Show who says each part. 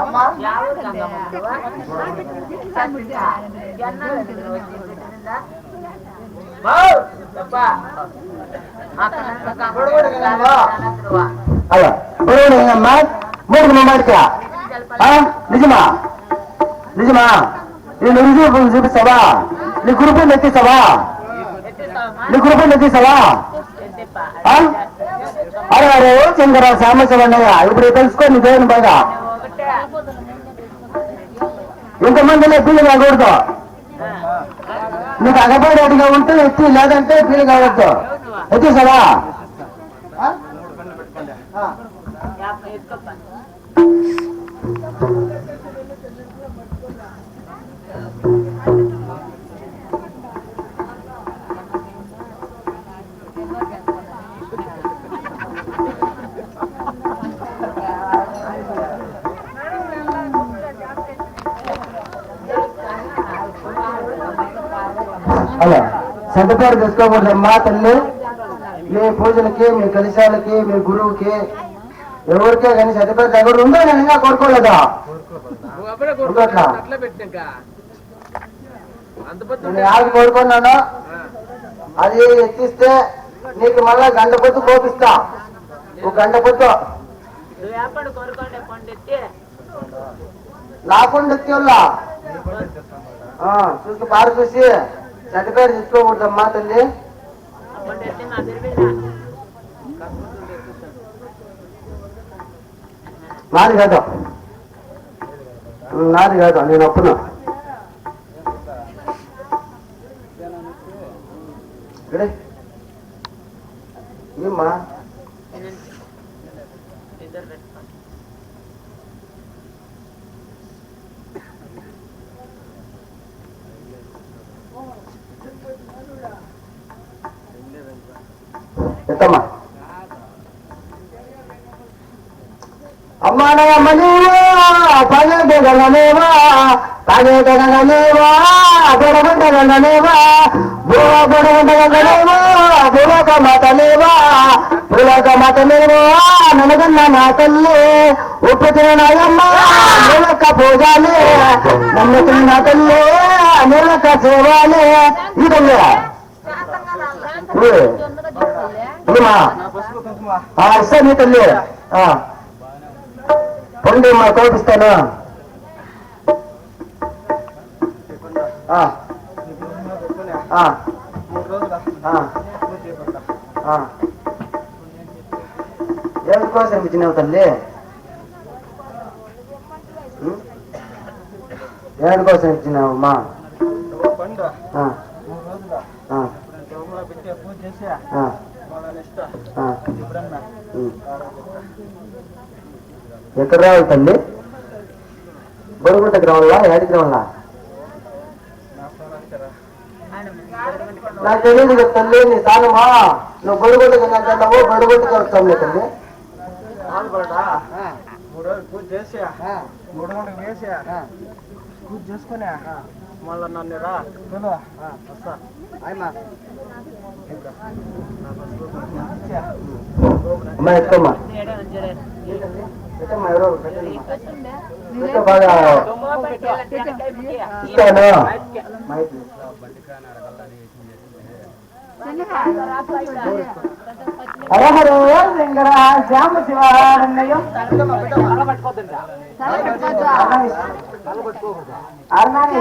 Speaker 1: అమ్మా
Speaker 2: యావూరు గంగమ్మ నువ్వా? చచ్చిపోయా. ఎన్నాళ్ళు అయింది నువ్వు వచ్చి పెట్టిందా? బావ్, చెప్పా. అక్కడ ఇంకా
Speaker 1: గొడవడు గంగమ్మ.
Speaker 2: నువ్వా?
Speaker 3: అలా బరువునమ్మా మూడు మాడికా నిజమా నిజమా నేను రుజువు చూపిస్తావా నీ గురుపు ఎత్తిస్తావా
Speaker 2: ఎత్తిస్తావమ్మా?
Speaker 3: నీ గురుపు ఎత్తిస్తావా
Speaker 2: ఎత్తిప్పా.
Speaker 3: ఆ? అరే అరే శంకర సామశివన్నయ్య ఇప్పుడు తెలుసుకో నీ దేవుని బాగా
Speaker 2: నువ్వు
Speaker 3: ఇంతమంది ఎత్తులు కాకూడదు
Speaker 2: మీకు
Speaker 3: నీకు అగపడేట్టుగా ఉంటే ఎత్తి లేదంటే ఫీల్ కావద్దు. ఎత్తిస్తావా
Speaker 1: ఆ? అలా.
Speaker 2: యాభై ఎత్తుకోప్పా.
Speaker 3: అలా తీసుకోకూడదమ్మా తల్లి. మీ పూజలకి మీ కలిశాలకి మీ గురువుకి. ఎవరికే కానీ సర్టిఫికేట్ తగ్గదు ఉందో నేను ఇంకా కోరుకోలేదా?
Speaker 4: నువ్వు
Speaker 3: నేను యాభై కోరుకున్నాను. అది ఎత్తిస్తే నీకు మళ్ళా గంట పొత్తు కోపిస్తా. ఒక గంట పొత్తు
Speaker 2: నువ్వు
Speaker 3: నాకుండా చూసి పారు చూసి. సర్టిఫికేట్ తీసుకోకూడదమ్మా తల్లి
Speaker 2: పండు ఎత్తి నా తిరిగినా
Speaker 3: నాది కాదు ఎత్తమ్మా అమ్మానమ్మనేవా పగడగలనేవా గండనేవా బుడగడగలనేవా బువ గండనేవా భూలోక మతలేవా భూలోక మతలేవా ననగన్న నా తల్లి ఉప్పు తినయమ్మ నిలక పూజాలే నన్ను తిన్న తల్లి నిలక సేవాలే. ఇదల్లే
Speaker 1: కుంకుమ
Speaker 3: ఆ ఇస్తాను తల్లి పండి మా కోపిస్తాను ఎందుకోసం ఇచ్చినావు తల్లి ఉం? కోసం ఇచ్చినావు అమ్మా
Speaker 1: పండు మూడు రోజులు పూజ చేసి
Speaker 3: ఎక్కడ రావాలి తల్లి? బొరుగుంటకి రావాలా ఏడికి రావాలా నాకు తెలియదు కదా తల్లి నీ తానమా నువ్వు బొడుగుంటకి అంటున్నావు బొడుగుంటకి వస్తావు నీ తల్లి.
Speaker 1: మూడు రోజులు పూజ చేసి మూడు గంటలకు వేసి పూజ చేసుకుని మళ్ళీ నన్ను రా. వస్తా.
Speaker 3: అమ్మా ఎక్కమ్మా బాగా. ఇస్తాను. మైక్. హరహరో శంకర శ్యామ శివారణ్యం అర్ణాని